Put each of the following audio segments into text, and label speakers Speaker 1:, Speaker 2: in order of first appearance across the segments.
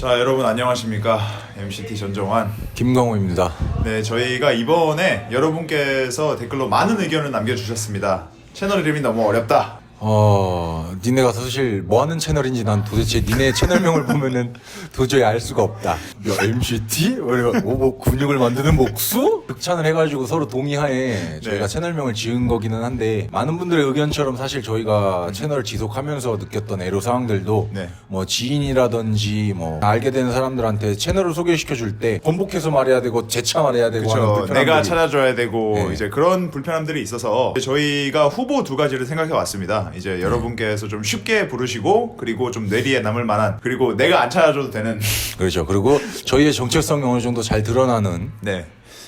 Speaker 1: 자 여러분 안녕하십니까? MCT 전정환.
Speaker 2: 김광호입니다.
Speaker 1: 네 저희가 이번에 여러분께서 댓글로 많은 의견을 남겨주셨습니다. 채널 이름이 너무 어렵다
Speaker 2: 어, 니네가 사실 뭐 하는 채널인지 난 도대체 니네 채널명을 보면은 도저히 알 수가 없다. 야, MCT? 뭐, 뭐 근육을 만드는 목수? 극찬을 해가지고 서로 동의하에 저희가
Speaker 1: 네.
Speaker 2: 채널명을 지은 거기는 한데 많은 분들의 의견처럼 사실 저희가 채널을 지속하면서 느꼈던 애로사항들도
Speaker 1: 네.
Speaker 2: 뭐 지인이라든지 뭐 알게 되는 사람들한테 채널을 소개시켜 줄 때 번복해서 말해야 되고 재차 말해야 되고 하는
Speaker 1: 그렇죠
Speaker 2: 불편함들이
Speaker 1: 내가 찾아줘야 되고
Speaker 2: 네.
Speaker 1: 이제 그런 불편함들이 있어서 저희가 후보 두 가지를 생각해 왔습니다 이제 여러분께서 좀 쉽게 부르시고 그리고 좀 뇌리에 남을 만한 그리고 내가 안 찾아줘도 되는
Speaker 2: 그렇죠. 그리고 저희의 정체성이 어느 정도 잘 드러나는
Speaker 1: 네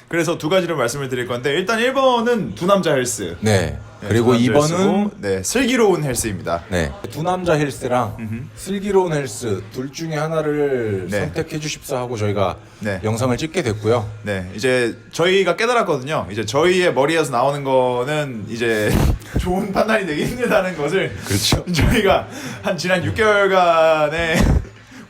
Speaker 1: 그래서 두 가지를 말씀을 드릴 건데 일단 1번은 두 남자 헬스
Speaker 2: 네.
Speaker 1: 네,
Speaker 2: 그리고
Speaker 1: 두 남자
Speaker 2: 2번은
Speaker 1: 헬스고, 네 슬기로운 헬스입니다
Speaker 2: 네. 두 남자 헬스랑 슬기로운 헬스 둘 중에 하나를
Speaker 1: 네.
Speaker 2: 선택해 주십사 하고 저희가
Speaker 1: 네.
Speaker 2: 영상을 찍게 됐고요.
Speaker 1: 네, 이제 저희가 깨달았거든요. 이제 저희의 머리에서 나오는 거는 이제 좋은 판단이 되기 힘들다는 것을
Speaker 2: 그렇죠.
Speaker 1: 저희가 한 지난 6개월간의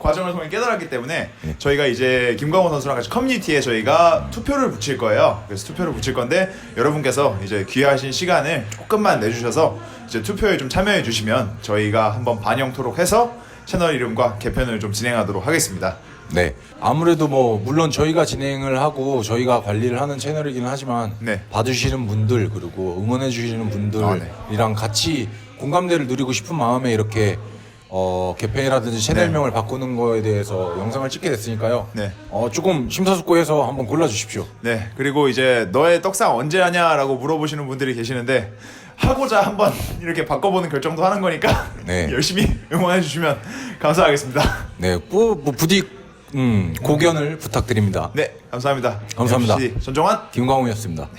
Speaker 1: 과정을 통해 깨달았기 때문에
Speaker 2: 네.
Speaker 1: 저희가 이제 김광호 선수랑 같이 커뮤니티에 저희가 투표를 붙일 거예요. 그래서 투표를 붙일 건데 여러분께서 이제 귀하신 시간을 조금만 내주셔서 이제 투표에 좀 참여해 주시면 저희가 한번 반영토록 해서 채널 이름과 개편을 좀 진행하도록 하겠습니다.
Speaker 2: 네. 아무래도 뭐 물론 저희가 진행을 하고 저희가 관리를 하는 채널이기는 하지만
Speaker 1: 네.
Speaker 2: 봐주시는 분들 그리고 응원해 주시는 분들이랑
Speaker 1: 아, 네.
Speaker 2: 같이 공감대를 누리고 싶은 마음에 이렇게 어, 개편이라든지 채널명을 바꾸는 거에 대해서 영상을 찍게 됐으니까요.
Speaker 1: 네.
Speaker 2: 어, 조금 심사숙고해서 한번 골라 주십시오.
Speaker 1: 네, 그리고 이제 너의 떡상 언제 하냐라고 물어보시는 분들이 계시는데 하고자 한번 이렇게 바꿔보는 결정도 하는 거니까
Speaker 2: 네.
Speaker 1: 열심히 응원해 주시면 감사하겠습니다.
Speaker 2: 네, 뭐, 뭐 부디 음, 고견을 부탁드립니다.
Speaker 1: 네, 감사합니다.
Speaker 2: 감사합니다.
Speaker 1: MC 전정환.
Speaker 2: 김광우였습니다.